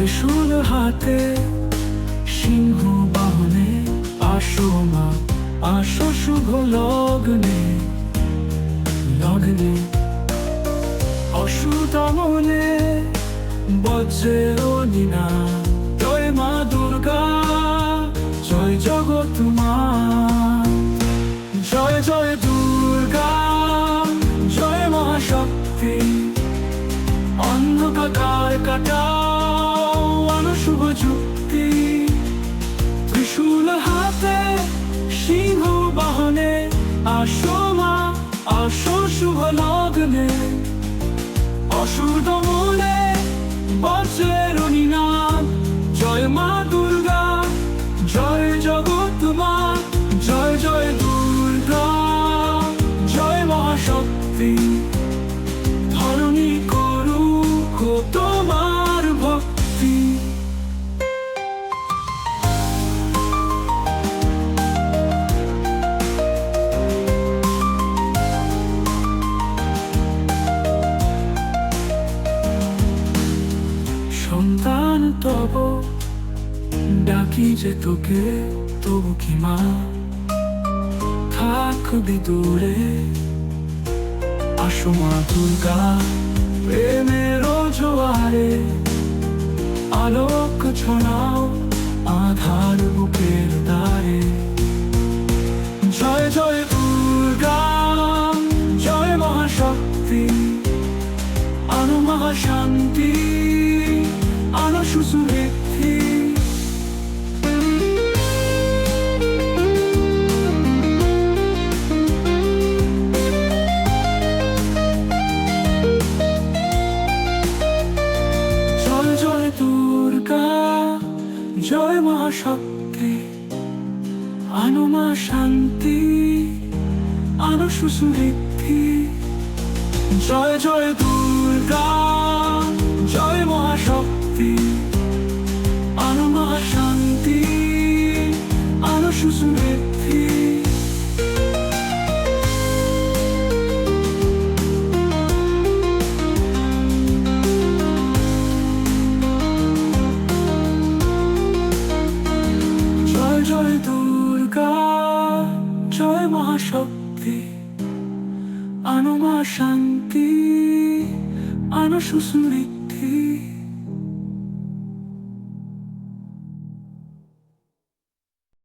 ত্রিশূল হাতে, সিংহ বাহনে, আসো মা, আসো শুভ লগ্নে। লগ্নে অসুদমনে বজ্রের নিনা। জয় মা দুর্গা, জয় জগৎ মা। জয় জয় দুর্গা, জয় মহাশক্তি। অন্ধকার কাটাও আলো শুভ যুক্তি, ত্রিশূল হাতে, সিংহ বাহনে, আসো মা, আসো শুভ লগ্নে। অসুর দমনে বজ্রের নিনাদ জয় মা ডাকি যে তোকে, তবু কি মা? থাকবি দূরে। আসো মা দুর্গা, প্রেমের জোয়ারে। আলোক ছড়াও আধার বুকের দ্বারে। জয় জয় দুর্গা, জয় মহাশক্তি। আনো মহাশান্তি, আনো সুসুবৃদ্ধি জয় মহাশক্তি আনু মা শান্তি আনো সুসুবৃদ্ধি। জয় জয় দুর্গা জয় মহাশক্তি। জয় মহাশক্তি আনো মা শান্তি আনো সুসমৃদ্ধি